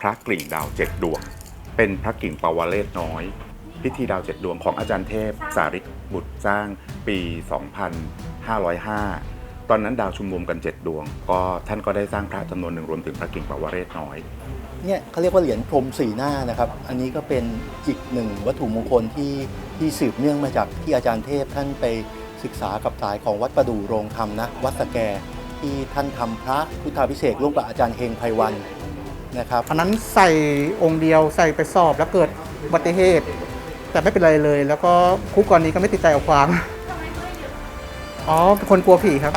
พระกลิ่งดาวเจ็ดดวง เป็นพระกิ่งปาวาเลศน้อย พิธีดาวเจ็ดดวงของอาจารย์เทพ สาริกบุตรสร้างปี 2505 ตอนนั้นดาวชุมนุมกัน 7 ดวง ก็ท่านก็ได้สร้างพระจำนวนหนึ่งรวมถึงพระกิ่งปาวาเรศน้อยเนี่ยเขาเรียกว่าเหรียญพรมสีหน้านะครับ อันนี้ก็เป็นอีกหนึ่งวัตถุมงคลที่ที่สืบเนื่องมาจากที่อาจารย์เทพท่านไปศึกษากับสายของวัดประดู่โรงธรรมนะวัดสแกที่ท่านทำพระพุทธาพิเศษร่วมกับอาจารย์เฮงไพวัน นะครับอันนั้นใส่องค์เดียวใส่ไปสอบแล้วเกิดอุบัติเหตุ แต่ไม่เป็นไรเลย แล้วก็คู่กรณีก็ไม่ติดใจเอาความอ๋อเป็นคนกลัวผีครับ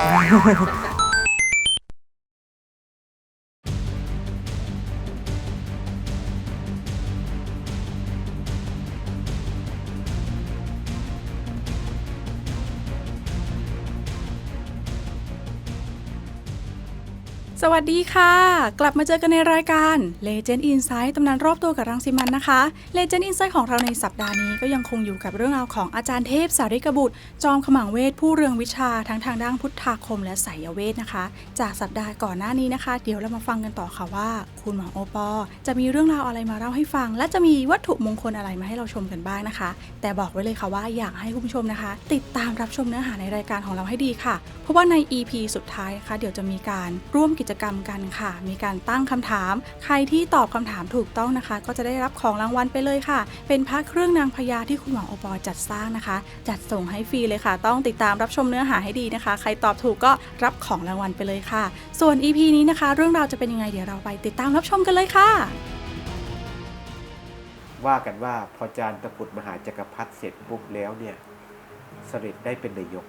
สวัสดีค่ะ กลับมาเจอกันในรายการ Legend Insight ตำนานรอบตัวกับรังสิมันนะคะ Legend Insight ของเราในสัปดาห์นี้ก็ยังคงอยู่กับเรื่องราวของอาจารย์เทพสาริกบุตร จอมขมังเวทผู้เรืองวิชาทั้งทางด้านพุทธาคมและไสยเวทนะคะ จากสัปดาห์ก่อนหน้านี้นะคะ เดี๋ยวเรามาฟังกันต่อค่ะว่า คุณหมอโอปอ จะมีเรื่องราวอะไรมาเล่าให้ฟัง และจะมีวัตถุมงคลอะไรมาให้เราชมกันบ้างนะคะ แต่บอกไว้เลยค่ะว่าอยากให้คุณผู้ชมนะคะ ติดตามรับชมเนื้อหาในรายการของเราให้ดีค่ะ เพราะว่าใน EP สุดท้ายนะคะเดี๋ยวจะมีการร่วมกิจกรรมกันค่ะ มีการตั้งคำถาม ใครที่ตอบคำถามถูกต้องนะคะ ก็จะได้รับของรางวัลไปเลยค่ะ เป็นพระเครื่องนางพญาที่คุณหมอโอปอจัดสร้างนะคะ จัดส่งให้ฟรีเลยค่ะ ต้องติดตามรับชมเนื้อหาให้ดีนะคะ ใครตอบถูกก็รับของรางวัลไปเลยค่ะ ส่วน EP นี้นะคะ เรื่องราวจะเป็นยังไงเดี๋ยวเราไปติดตามรับชมกันเลยค่ะ ว่ากันว่าพอจารย์ตะกรุดมหาจักรพรรดิเสร็จปุ๊บแล้วเนี่ยเสด็จได้เป็นนายก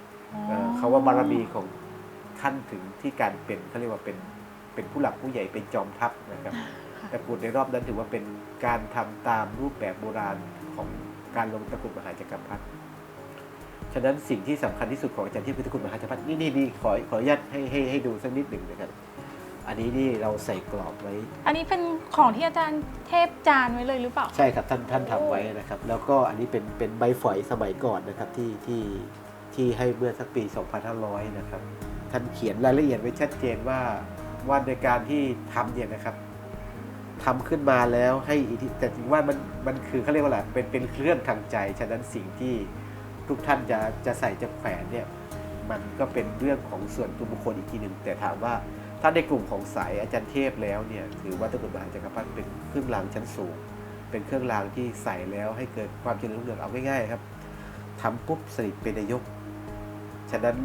เอ่อเขาว่าบารมีของท่านถึงที่การเป็นเขาเรียกว่าเป็น เป็นผู้หลักผู้ใหญ่เป็นจอมทัพนะครับตะกรุดในรอบนั้นถือว่าเป็นการทำตามรูปแบบโบราณของการลงตะกรุดมหาจักรพรรดิฉะนั้นสิ่งที่สำคัญที่สุดของอาจารย์ที่พุทธคุณมหาจักรพรรดินี่นี่นี่ขอขออนุญาตให้ให้ให้ดูสักนิดหนึ่งนะครับอันนี้นี่เราใส่กรอบไว้ อันนี้เป็นของที่อาจารย์เทพจานไว้เลยหรือเปล่า ใช่ครับท่านท่านทำไว้นะครับ แล้วก็อันนี้เป็นเป็นใบฝอยสมัยก่อนนะครับที่ที่ที่ให้เมื่อสักปี 2500 นะครับ ท่านเขียนรายละเอียดไว้ชัดเจนว่า ว่าในการที่ทำเนี่ยนะครับทำขึ้นมาแล้วให้อิทธิแต่จริงว่ามันมันคือเขาเรียกว่าอะไรเป็นเป็นเครื่องทางใจ ฉะนั้นสิ่งที่ทุกท่านจะจะใส่จะแขวนเนี่ยมันก็เป็นเรื่องของส่วนตัวบุคคลอีกทีหนึ่งแต่ถามว่าถ้าในกลุ่มของสายอาจารย์เทพแล้วเนี่ยถือว่าตะกรุดมหาจักรพรรดิเป็นเครื่องรางชั้นสูง เป็นเครื่องรางที่ใส่แล้วให้เกิดความเจริญรุ่งเรืองเอาง่ายๆครับทำปุ๊บสนิทเป็นนายก ฉะนั้น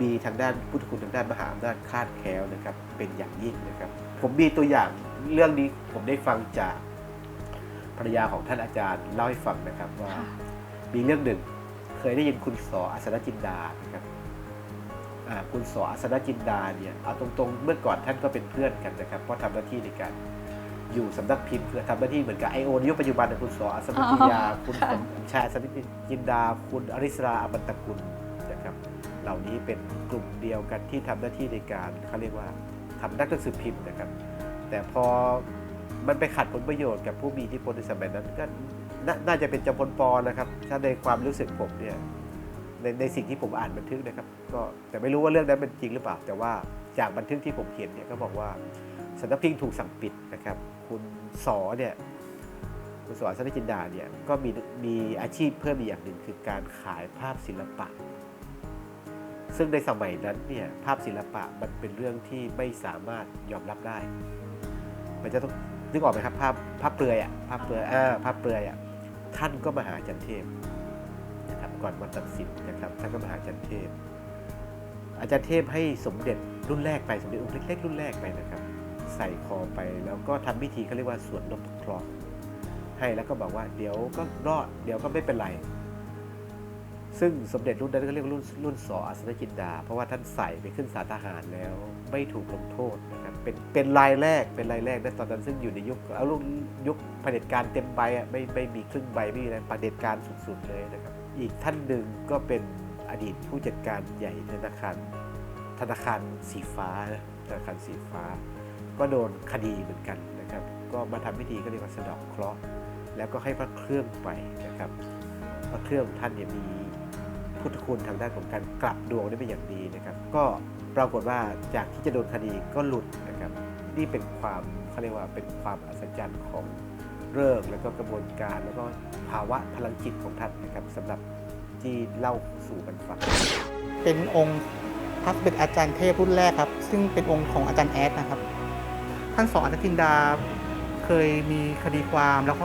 มีทางด้านพุทธคุณทางด้านมหาอำนาจคาดแคล้วนะครับเป็นอย่างยิ่งนะครับ ผมมีตัวอย่างเรื่องนี้ผมได้ฟังจากภรรยาของท่านอาจารย์เล่าให้ฟังนะครับว่าค่ะมีเรื่องหนึ่งเคยได้ยินคุณสออัศนจินดานะครับอ่าคุณสออัศนจินดาเนี่ยเอาตรงๆ เมื่อก่อนท่านก็เป็นเพื่อนกันนะครับ เพราะทำหน้าที่ในการอยู่สำนักพิมพ์คือทำหน้าที่เหมือนกับไอโอในยุคปัจจุบันนะคุณสออัศนจินดาคุณสมชายอัศนจินดา คุณอริสราอมตะกุลนะครับ เหล่านี้เป็นกลุ่มเดียวกันที่ทำหน้าที่ในการเขาเรียกว่าทำนักหนังสือพิมพ์นะครับ แต่พอมันไปขัดผลประโยชน์กับผู้มีอิทธิพลในสมัยนั้นก็นน่าจะเป็นจำพลปอนะครับ ถ้าในความรู้สึกผมเนี่ยในในสิ่งที่ผมอ่านบันทึกนะครับ ก็แต่ไม่รู้ว่าเรื่องนั้นเป็นจริงหรือเปล่า แต่ว่าจากบันทึกที่ผมเห็นเนี่ยก็บอกว่าสำนักพิมพ์ถูกสั่งปิดนะครับ คุณสอเนี่ยคุณสอสันติจินดาเนี่ยก็มีมีอาชีพเพิ่มอีกอย่างหนึ่งคือการขายภาพศิลปะ ซึ่งในสมัยนั้นเนี่ยภาพศิลปะมันเป็นเรื่องที่ไม่สามารถยอมรับได้ มันจะต้องนึกออกไหมครับภาพภาพเปลือยอะภาพเปลือยอ่าภาพเปลือยอะท่านก็มาหาอาจารย์เทพนะครับก่อนวันตัดสินนะครับท่านก็มาหาอาจารย์เทพ อาจารย์เทพให้สมเด็จรุ่นแรกไปสมเด็จองค์เล็กๆรุ่นแรกไปนะครับ ใส่คอไปแล้วก็ทำพิธีเขาเรียกว่าสวดนพเคราะห์ให้แล้วก็บอกว่าเดี๋ยวก็รอดเดี๋ยวก็ไม่เป็นไร ซึ่งสมเด็จรุ่นนั้นก็เรียกว่ารุ่นรุ่นสออัศนจินดา เพราะว่าท่านใส่ไปขึ้นสารทหารแล้ว ไม่ถูกลงโทษนะครับเป็นเป็นรายแรกเป็นรายแรกนะตอนนั้นซึ่งอยู่ในยุคเอารุ่นยุคเผด็จการเต็มใบอะไม่ไม่มีครึ่งใบไม่มีอะไรเผด็จการสุดๆเลยนะครับอีกท่านหนึ่งก็เป็นอดีตผู้จัดการใหญ่ธนาคารธนาคารสีฟ้าธนาคารสีฟ้า ก็โดนคดีเหมือนกันนะครับ ก็มาทำพิธีก็เรียกว่าสะดอกเคราะห์แล้วก็ให้พระเครื่องไปนะครับ พระเครื่องท่านเนี่ยมี พุทธคุณทางด้านของการกลับดวงได้เป็นอย่างดีนะครับ ก็ปรากฏว่าจากที่จะโดนคดีก็หลุดนะครับ นี่เป็นความเขาเรียกว่าเป็นความอัศจรรย์ของเรื่องแล้วก็กระบวนการแล้วก็ภาวะพลังจิตของท่านนะครับสำหรับที่เล่าสู่กันฟังเป็นองค์พระสมเด็จอาจารย์เทพรุ่นแรกครับ ซึ่งเป็นองค์ของอาจารย์แอดนะครับ ท่านสอนอาจารย์จินดาเคยมีคดีความแล้วก็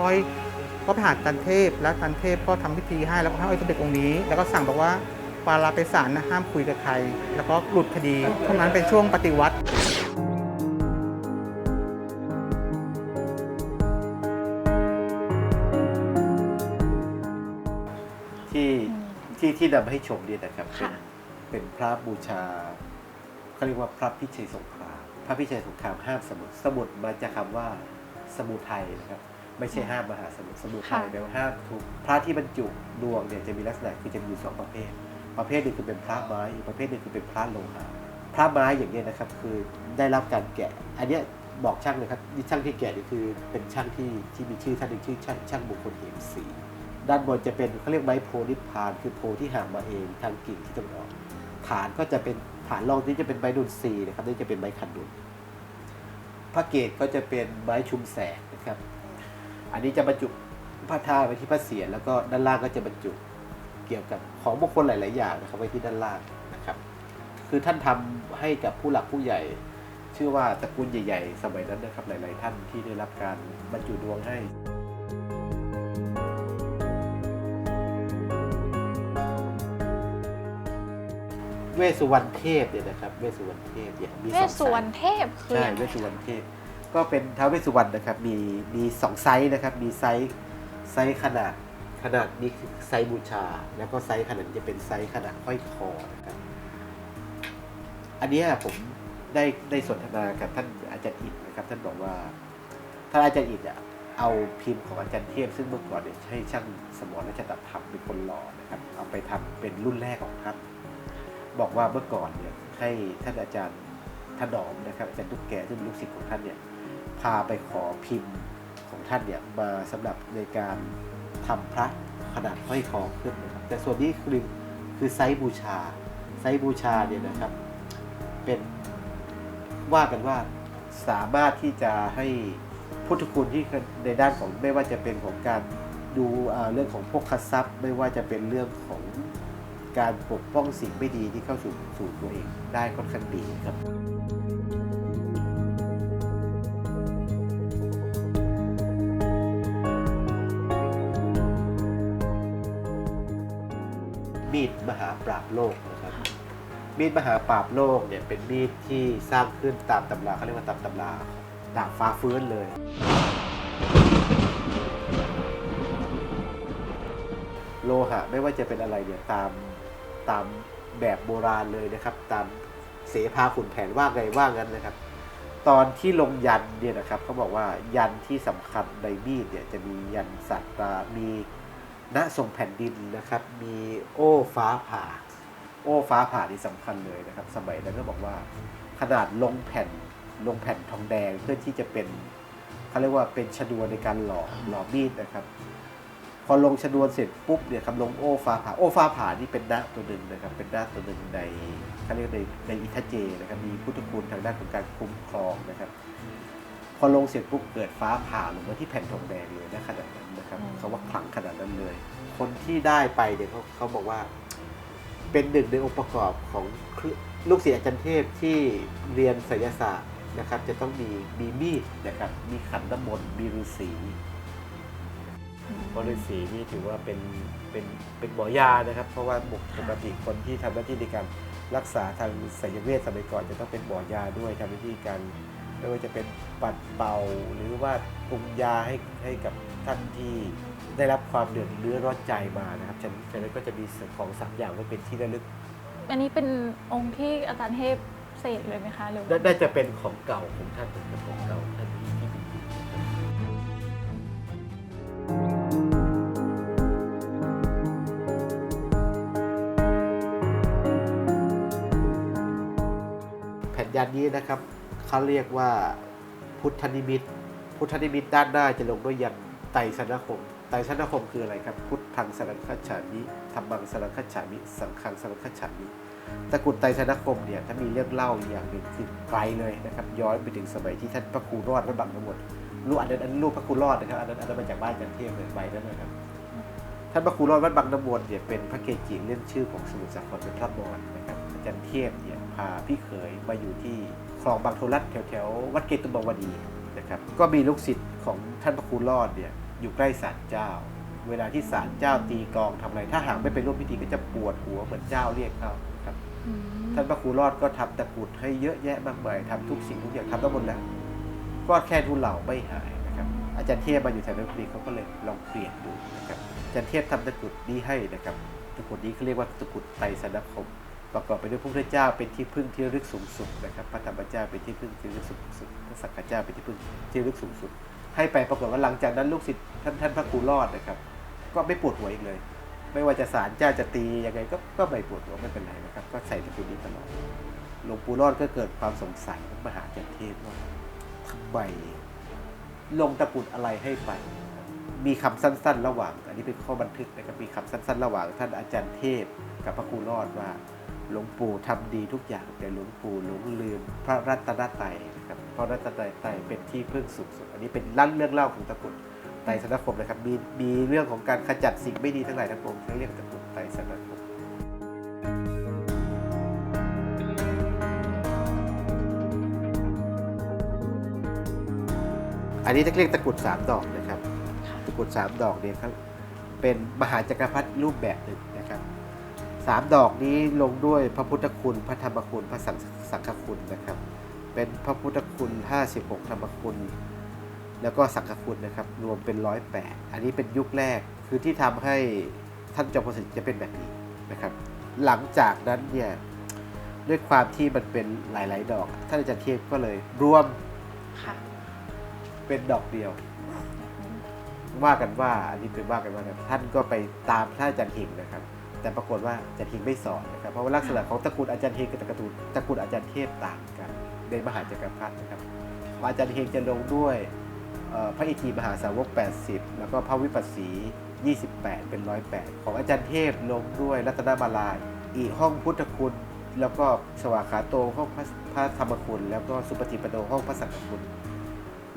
ก็ไปหาอาจารย์เทพ แล้วอาจารย์เทพก็ทำพิธีให้แล้วก็ให้สมเด็จองค์นี้ แล้วก็สั่งบอกว่าเวลาไปศาลนะห้ามคุยกับใคร แล้วก็หลุดคดีช่วงนั้นเป็นช่วงปฏิวัติที่ที่ที่นำให้ชมเนี่ยนะครับเป็นค่ะเป็นพระบูชาเขาเรียกว่าพระพิชัยสงคราม พระพิชัยสงครามห้ามสมุทรสมุทรมาจากคำว่าสมุทัยนะครับ ไม่ใช่ห้ามมหาสมุทรสมุทัยค่ะแปลว่าห้ามทุกพระที่บรรจุดวงเนี่ยจะมีลักษณะคือจะมีอยู่สองประเภท ประเภทหนึ่งคือเป็นพระไม้อีกประเภทหนึ่งคือเป็นพระโลหะพระไม้อย่างเนี้ยนะครับคือได้รับการแกะ อันเนี้ยบอกช่างเลยครับนี่ช่างที่แกะนี่คือเป็นช่างที่ที่มีชื่อท่านหนึ่งชื่อช่างช่างบุคคลเหมศรีด้านบนจะเป็นเขาเรียกไม้โพนิพพาน คือโพที่ห่างมาเองทางกิ่งที่ตะวันออกฐานก็จะเป็นฐานรองนี้จะเป็นไม้ดุลซีนะครับนี่จะเป็นไม้ขันดุลพระเกศก็จะเป็นไม้ชุมแสงนะครับ อันนี้จะบรรจุพระธาตุไว้ที่พระเศียรแล้วก็ด้านล่างก็จะบรรจุเกี่ยวกับของมงคลหลาย ๆ อย่างนะครับไว้ที่ด้านล่างนะครับ คือท่านทำให้กับผู้หลักผู้ใหญ่ชื่อว่าตระกูลใหญ่ ๆ สมัยนั้นนะครับหลาย ๆ ท่านที่ได้รับการบรรจุดวงให้เวสสุวรรณเทพเนี่ยนะครับ เวสสุวรรณเทพเนี่ยมีเวสอสงสุวรสารยณเทพคือใช่ยังเวไงสสุวรรณเทพ ก็เป็นท้าวเวสสุวรรณนะครับ มีมีสองไซส์นะครับ มีไซส์ไซส์ขนาดขนาดนี้คือไซส์บูชา แล้วก็ไซส์ขนาดจะเป็นไซส์ขนาดห้อยคอนะครับ อันนี้ผมได้ได้สนทนากับท่านอาจารย์อิฐนะครับ ท่านบอกว่าท่านอาจารย์อิฐอะเอาพิมพ์ของอาจารย์เทพซึ่งเมื่อก่อนเนี่ยให้ช่างสมรรัชตธรรมเป็นคนหล่อนะครับ เอาไปทำเป็นรุ่นแรกของท่านบอกว่าเมื่อก่อนเนี่ยให้ท่านอาจารย์ถนอมนะครับอาจารย์ตุ๊กแกซึ่งเป็นลูกศิษย์ของท่านเนี่ย พาไปขอพิมพ์ของท่านเนี่ยมาสำหรับในการทำพระขนาดห้อยคอขึ้นนะครับแต่ส่วนนี้คือคือไซบูชา ไซบูชาเนี่ยนะครับ เป็นว่ากันว่าสามารถที่จะให้พุทธคุณที่ในด้านของไม่ว่าจะเป็นของการดูเรื่องของพวกคัทรัพย์ไม่ว่าจะเป็นเรื่องของการปกป้องสิ่งไม่ดีที่เข้าสู่สู่ตัวเองได้ค่อนข้างดีครับ ปราบโลกนะครับมีดมหาปราบโลกเนี่ยเป็นมีดที่สร้างขึ้นตามตำราเขาเรียกว่าตามตำราดาบฟ้าฟื้นเลย โลหะไม่ว่าจะเป็นอะไรเนี่ยตามตามแบบโบราณเลยนะครับ ตามเสภาขุนแผนว่าไงว่างั้นนะครับ ตอนที่ลงยันเนี่ยนะครับเขาบอกว่ายันที่สำคัญในมีดเนี่ยจะมียันสัตตามี ณทรงแผ่นดินนะครับ มีโอ้ฟ้าผ่า โอ้ฟ้าผ่านี่สำคัญเลยนะครับ สมัยนั้นก็บอกว่า ขนาดลงแผ่นลงแผ่นทองแดงเพื่อที่จะเป็นเขาเรียกว่าเป็นชนวนในการหล่อหล่อมีดนะครับ พอลงชนวนเสร็จปุ๊บเนี่ยครับลงโอ้ฟ้าผ่าโอ้ฟ้าผ่านี่เป็นนาตัวหนึ่งนะครับ เป็นนาตัวหนึ่งในเขาเรียกในในอิทเจนะครับมีพุทธคุณทางด้านของการคุ้มครองนะครับ พอลงเสร็จปุ๊บเกิดฟ้าผ่าลงมาที่แผ่นทองแดงเลยนะขนาดนั้น ครับเขาว่าขลังขนาดนั้นเลย คนที่ได้ไปเนี่ยเขาเขาบอกว่า เป็นหนึ่งในองค์ประกอบของเครื่องลูกศิษย์อาจารย์เทพที่เรียนไสยศาสตร์นะครับ จะต้องมีมีมีดนะครับ มีขันน้ำมนต์มีฤาษีเพราะฤาษีนี่ถือว่าเป็นเป็นเป็นหมอยานะครับ เพราะว่าปกติคนที่ทำหน้าที่ในการรักษาทางไสยเวชสมัยก่อนจะต้องเป็นหมอยาด้วยทำหน้าที่การ ไม่ว่าจะเป็นปัดเป่าหรือว่าปรุงยาให้ให้กับท่านที่ได้รับความเดือดเนื้อร้อนใจมานะครับฉะนั้นฉะนั้นก็จะมีของสามอย่างไว้เป็นที่ระลึกอันนี้เป็นองค์ที่อาจารย์เทพเสกเลยไหมคะหรือน่าว่าน่าจะเป็นของเก่าของท่านเป็นของเก่าของท่านที่ที่มีอยู่นะครับแผ่นยันนี้นะครับ เขาเรียกว่าพุทธนิมิต พุทธนิมิตด้านหน้าจะลงด้วยยันไตรสนคมไตรสนคมคืออะไรครับ พุทธังสรังคัจฉามิธรรมังสรังคัจฉามิ สังฆังสรังคัจฉามิตะกูลไตรสนคมเนี่ยถ้ามีเรื่องเล่าอย่างหนึ่งคือไกลเลยนะครับ ย้อนไปถึงสมัยที่ท่านพระครูรอดวัดบางนำมนรูปอันนั้นอันนั้นรูปพระครูรอดนะครับอันนั้นอันนั้นมาจากบ้านจันเทพเลยใบนั้นนะครับท่านพระครูรอดวัดบางน้ำวนเนี่ยเป็นพระเกจิเรื่องชื่อของสมุทรสาครเป็นพระมอญนะครับอาจารย์เทพเนี่ยพาพี่เขยมาอยู่ที่ คลองบางโทรัตแถวแถวๆวัดเกตุมวดีนะครับก็มีลูกศิษย์ของท่านพระครูรอดเนี่ยอยู่ใกล้ศาลเจ้า เวลาที่ศาลเจ้าตีกลองทำอะไรถ้าหากไม่ไปร่วมพิธีก็จะปวดหัวเหมือนเจ้าเรียกเขาครับอืมท่านพระครูรอดก็ทำตะกรุดให้เยอะแยะมากมายทำทุกสิ่งทุกอย่างทำได้หมดแล้วก็แค่ทุเลาไม่หายนะครับ อาจารย์เทพมาอยู่แถวนั้นพอดีเขาก็เลยลองเปลี่ยนดูนะครับอาจารย์เทพทำตะกรุดนี้ให้นะครับตะกรุดนี้เขาเรียกว่าตะกรุดไตรสนคม ประกอบไปด้วยพระพุทธเจ้าเป็นที่พึ่งที่ลึกสูงสุดนะครับพระธรรมเจ้าเป็นที่พึ่งที่ลึกสูงสุดพระสังฆเจ้าเป็นที่พึ่งที่ลึกสูงสุด ให้ไปปรากฏว่าหลังจากนั้นลูกศิษย์ท่านท่านพระครูรอดนะครับ ก็ไม่ปวดหัวอีกเลย ไม่ว่าจะศาลเจ้าจะตียังไงก็ก็ไม่ปวดหัวไม่เป็นไรนะครับ ก็ใส่ตะกุนี้ตลอดหลวงปู่รอดก็เกิดความสงสัยมหาจันเทพว่าทำไมลงตะกุดอะไรให้ไป มีคำสั้น ๆ ระหว่าง อันนี้เป็นข้อบันทึกนะครับมีคำสั้น ๆ ระหว่างท่านอาจารย์เทพกับพระครูรอดว่า หลวงปู่ทำดีทุกอย่างแต่หลวงปู่หลงลืมพระรัตนตรัยนะครับพระรัตนตรัยเป็นที่พึ่งสูงสุด อันนี้เป็นลั่นเรื่องเล่าของตะกุดไตรสนคมนะครับมีมีเรื่องของการขจัดสิ่งไม่ดีทั้งหลายทั้งปวงเขาเรียกตะกุดไตรสนคมอันนี้จะเรียกตะกุดสามดอกนะครับ ตะกุดสามดอกเนี่ยครับเป็นมหาจักรพรรดิรูปแบบหนึ่งนะครับ สามดอกนี้ลงด้วยพระพุทธคุณพระธรรมคุณพระสังสังฆคุณนะครับ เป็นพระพุทธคุณ 56 ธรรมคุณ แล้วก็สังฆคุณนะครับ รวมเป็นร้อยแปดอันนี้เป็นยุคแรกคือที่ทำให้ท่านจอมพลสฤษดิ์จะเป็นแบบนี้นะครับ หลังจากนั้นเนี่ยด้วยความที่มันเป็นหลาย ๆ ดอก ท่านอาจารย์เทพก็เลยรวมค่ะเป็นดอกเดียวว่ากันว่าอันนี้เป็นว่ากันว่านะท่านก็ไปตามท่านอาจารย์เฮงนะครับ แต่ปรากฏว่าอาจารย์เฮงไม่สอนนะครับเพราะว่าลักษณะของตระกูลอาจารย์เฮงกับตระกูลตระกูลอาจารย์เทพต่างกัน ในมหาจักรพรรดินะครับของอาจารย์เฮงจะลงด้วยเอ่อพระอิทธิมหาสาวก 80 แล้วก็พระวิปัสสี 28 เป็น 108 ของอาจารย์เทพลงด้วยรัตนมาลายอีกห้องพุทธคุณ แล้วก็สวากขาโตห้องพระพระธรรมคุณ แล้วก็สุปฏิปโนห้องพระสังฆคุณ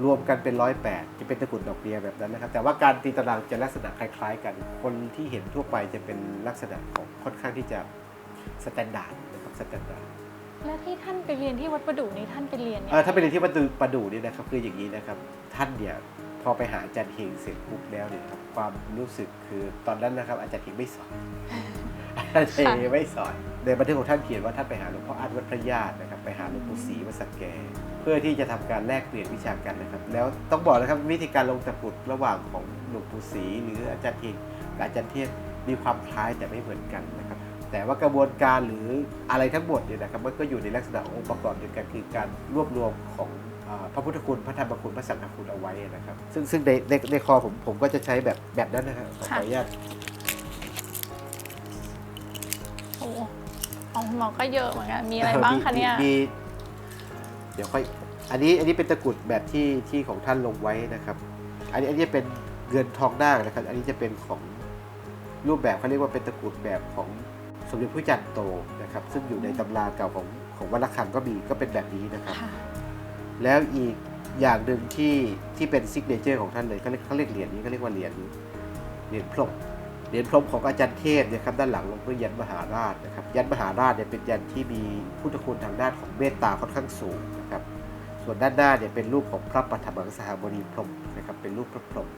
รวมกันเป็นร้อยแปดจะเป็นตะกรุดดอกเบี้ยแบบนั้นนะครับ แต่ว่าการตีตารางจะลักษณะคล้ายๆ กัน คนที่เห็นทั่วไปจะเป็นลักษณะของค่อนข้างที่จะสแตนดาร์ดนะครับสแตนดาร์ดและที่ท่านไปเรียนที่วัดประดู่นี้ท่านไปเรียนเนี่ยเออถ้าเป็นเรียนที่ประดูประดูเนี่ยนะครับคืออย่างนี้นะครับ ท่านเนี่ยพอไปหาอาจารย์เฮงเสร็จปุ๊บแล้วเนี่ยครับความรู้สึกคือตอนนั้นนะครับ อาจารย์เฮงไม่สอนอาจารย์เฮงไม่สอนในบันทึกของท่านเขียนว่าท่านไปหาหลวงพ่ออาจวัดพระญาตินะครับไปหาหลวงปู่ศรีวัดสักแก เพื่อที่จะทำการแลกเปลี่ยนวิชากันนะครับ แล้วต้องบอกนะครับวิธีการลงตะกรุดระหว่างของหลวงปู่ศรีหรืออาจารย์เฮงกับอาจารย์เทพมีความคล้ายแต่ไม่เหมือนกันนะครับ แต่ว่ากระบวนการหรืออะไรทั้งหมดเนี่ยนะครับมันก็อยู่ในลักษณะขององค์ประกอบเดียวกันคือการรวบรวมของอ่าพระพุทธคุณพระธรรมคุณพระสังฆคุณเอาไว้นะครับ ซึ่งซึ่งในในในคอผมผมก็จะใช้แบบแบบนั้นนะครับขอขออนุญาตโอ้ของหมอก็เยอะเหมือนกันมีอะไรบ้างคะเนี่ยมีมี เดี๋ยวค่อยอันนี้อันนี้เป็นตะกรุดแบบที่ที่ของท่านลงไว้นะครับ อันนี้อันนี้เป็นเงินทองนาคนะครับ อันนี้จะเป็นของรูปแบบเขาเรียกว่าเป็นตะกรุดแบบของสมเด็จพระจันทร์โตนะครับ ซึ่งอยู่ในตำราเก่าของของวัดระฆังก็มีก็เป็นแบบนี้นะครับค่ะแล้วอีกอย่างหนึ่งที่ที่เป็นซิกเนเจอร์ของท่านเลยเขาเรียกเขาเรียกเหรียญนี้เขาเรียกว่าเหรียญเหรียญพรหม เหรียญพรมของอาจารย์เทพเนี่ยครับด้านหลังลงด้วยยันมหาราชนะครับยันมหาราชเนี่ยเป็นยันที่มีพุทธคุณทางด้านของเมตตาค่อนข้างสูงนะครับส่วนด้านหน้าเนี่ยเป็นรูปของพระปฐมังสหบดีพรมนะครับเป็นรูปพระพรหม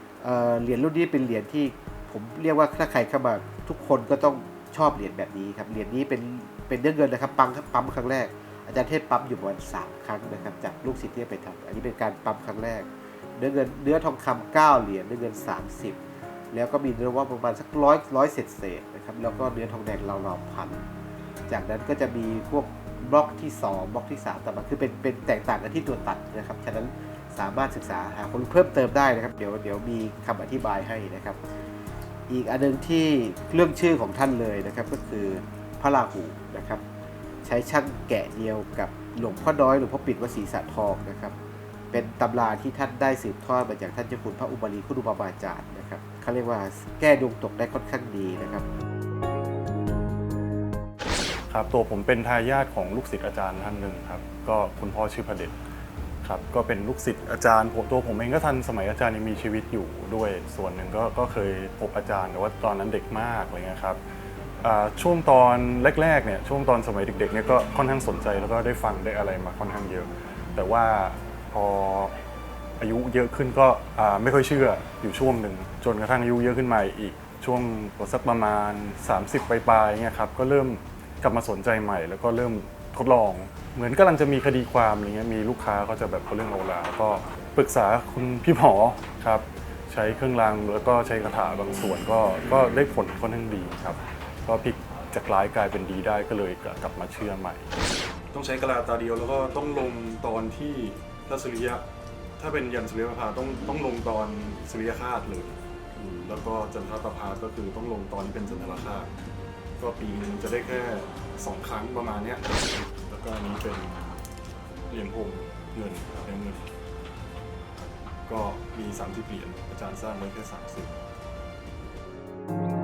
เหรียญรุ่นนี้เป็นเหรียญที่ผมเรียกว่าถ้าใครเข้ามาทุกคนก็ต้องชอบเหรียญแบบนี้ครับเหรียญนี้เป็นเป็นเนื้อเงินนะครับปั๊มปั๊มครั้งแรก อาจารย์เทพปั๊มอยู่ประมาณสามครั้งนะครับจากลูกศิษย์ที่ไปทำอันนี้เป็นการปั๊มครั้งแรก เนื้อเงินเนื้อทองคำเก้าเหรียญเนื้อเงิน 30 แล้วก็มีเนื้อว่าประมาณสักร้อยร้อยเศษเศษนะครับ แล้วก็เนื้อทองแดงราวๆพัน จากนั้นก็จะมีพวกบล็อกที่ 2 บล็อกที่3ต่อมาคือเป็นเป็นแตกต่างกันที่ตัวตัดนะครับ ฉะนั้นสามารถศึกษาหาความรู้เพิ่มเติมได้นะครับ เดี๋ยวเดี๋ยวมีคำอธิบายให้นะครับ อีกอันหนึงที่เรื่องชื่อของท่านเลยนะครับก็คือพระราหูนะครับ ใช้ช่างแกะเดียวกับหลวงพ่อน้อยหลวงพ่อปิ่นวัดศรีสะทองนะครับ เป็นตำราที่ท่านได้สืบทอดมาจากท่านเจ้าคุณพระอุบาลีคุดุบาบาจารย์น เขาเรียกว่าแก้ดวงตกได้ค่อนข้างดีนะครับ ครับตัวผมเป็นทายาทของลูกศิษย์อาจารย์ท่านหนึ่งครับ ก็คุณพ่อชื่อพระเดชครับก็เป็นลูกศิษย์อาจารย์ผมตัวผมเองก็ทันสมัยอาจารย์ยังมีชีวิตอยู่ด้วยส่วนหนึ่งก็ก็เคยพบอาจารย์แต่ว่าตอนนั้นเด็กมากอะไรเงี้ยครับช่วงตอนแรกๆเนี่ยช่วงตอนสมัยเด็กๆเนี่ยก็ค่อนข้างสนใจแล้วก็ได้ฟังได้อะไรมาค่อนข้างเยอะ แต่ว่าพออายุเยอะขึ้นก็ไม่ค่อยเชื่ออยู่ช่วงหนึ่ง จนกระทั่งอายุเยอะขึ้นมาอีกช่วงสักประมาณ 30 ปลายๆเนี่ยครับก็เริ่มกลับมาสนใจใหม่ แล้วก็เริ่มทดลอง เหมือนกำลังจะมีคดีความอะไรเงี้ยมีลูกค้าก็จะแบบเขาเรื่องเอาราก็ปรึกษาคุณพี่หมอครับใช้เครื่องรางแล้วก็ใช้คาถาบางส่วนก็ก็ได้ผลค่อนข้างดีครับ ก็พลิกจากร้ายกลายเป็นดีได้ก็เลยกลับมาเชื่อใหม่ ต้องใช้กระลาตาเดียวแล้วก็ต้องลงตอนที่ถ้าสุริยะถ้าเป็นยันสุริยประภาต้องต้องลงตอนสุริยคาสเลย อืมแล้วก็จันทรประภาก็คือต้องลงตอนที่เป็นจันทรคาก็ปีนึงจะได้แค่สองครั้งประมาณเนี้ยแล้วก็อันนี้เป็นเหรียญพรมเงินเหรียญเงิน ก็มี 30 เหรียญอาจารย์สร้างไว้แค่ 30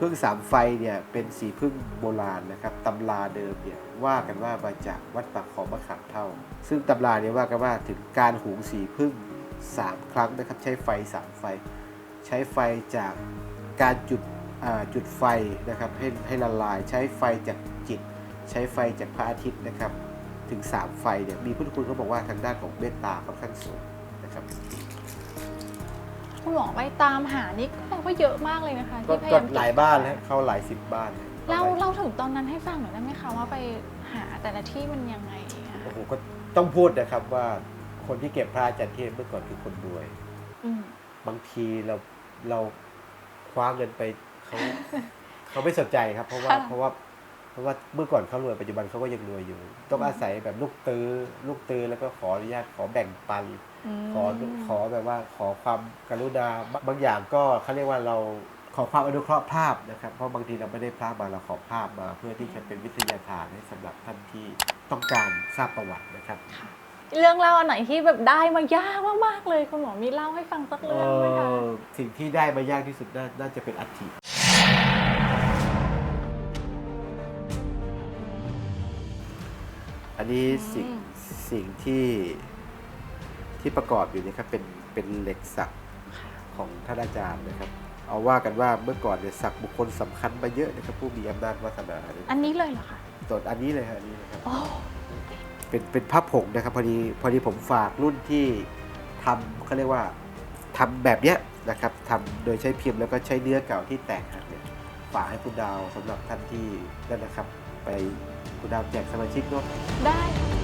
พึ่งสามไฟเนี่ยเป็นสีพึ่งโบราณนะครับตำราเดิมเนี่ยว่ากันว่ามาจากวัดปากของมะขามเท่า ซึ่งตำราเนี่ยว่ากันว่าถึงการหุงสีพึ่งสามครั้งนะครับใช้ไฟสามไฟ ใช้ไฟจากการจุดจุดไฟนะครับให้ให้ละลายใช้ไฟจากจิต ใช้ไฟจากพระอาทิตย์นะครับ ถึง 3 ไฟเนี่ยมีพุทธคุณเขาบอกว่าทางด้านของเมตตาค่อนข้างสูงนะครับ คุณหมอไปตามหานี่ก็แปลว่าเยอะมากเลยนะคะก็ที่พยาก็ยามหลายบ้านแล้วเข้าหลายสิบบ้านลยเล่าอไว้เล่าถึงตอนนั้นให้ฟังหน่อยได้ไหมคะว่าไปหาแต่ละที่มันยังไงอะโอ้โหก็ต้องพูดนะครับว่าคนที่เก็บพระอาจารย์เทพเมื่อก่อนคือคนรวย อืม บางทีเราเราคว้าเงินไปเขาเขาไม่สนใจครับ เพราะว่าค่ะ เพราะว่าเพราะว่าเมื่อก่อนเขารวยปัจจุบันเขาก็ยังรวยอยู่ ต้องอาศัยแบบลูกตื้อลูกตื้อแล้วก็ขออนุญาตขอแบ่งปันม ขอขอแบบว่าขอความกรุณาบางบางอย่างก็เขาเรียกว่าเราขอความอนุเคราะห์ภาพนะครับ เพราะบางทีเราไม่ได้ภาพมาเราขอภาพมา เพื่อที่จะเป็นวิทยาทานให้สำหรับท่านที่ต้องการทราบประวัตินะครับ เรื่องเล่าอันไหนที่แบบได้มายากมากๆเลยคุณหมอมีเล่าให้ฟังสักเอเรื่องไหมคะอสิ่งที่ได้มายากที่สุดน่าน่าจะเป็นอัฐิอันนี้สิ่งสิ่งที่ ที่ประกอบอยู่เนี่ยครับเป็นเป็นเหล็กสักของท่านอาจารย์นะครับ เอาว่ากันว่าเมื่อก่อนเนี่ยสักบุคคลสำคัญมาเยอะนะครับผู้มีอำนาจวาสนาเนี่ยอันนี้เลยเหรอคะส่วนอันนี้เลยฮะอันนี้นะครับโอ้เป็นเป็นภาพผงนะครับพอดีพอดีผมฝากรุ่นที่ทำเขาเรียกว่าทำแบบเนี้ยนะครับทำโดยใช้พิมพ์แล้วก็ใช้เนื้อเก่าที่แตกหักเนี่ยฝากให้คุณดาวสำหรับท่านที่นั่นนะครับ ไปคุณดาวแจกสมาชิกเนาะได้ค่ะ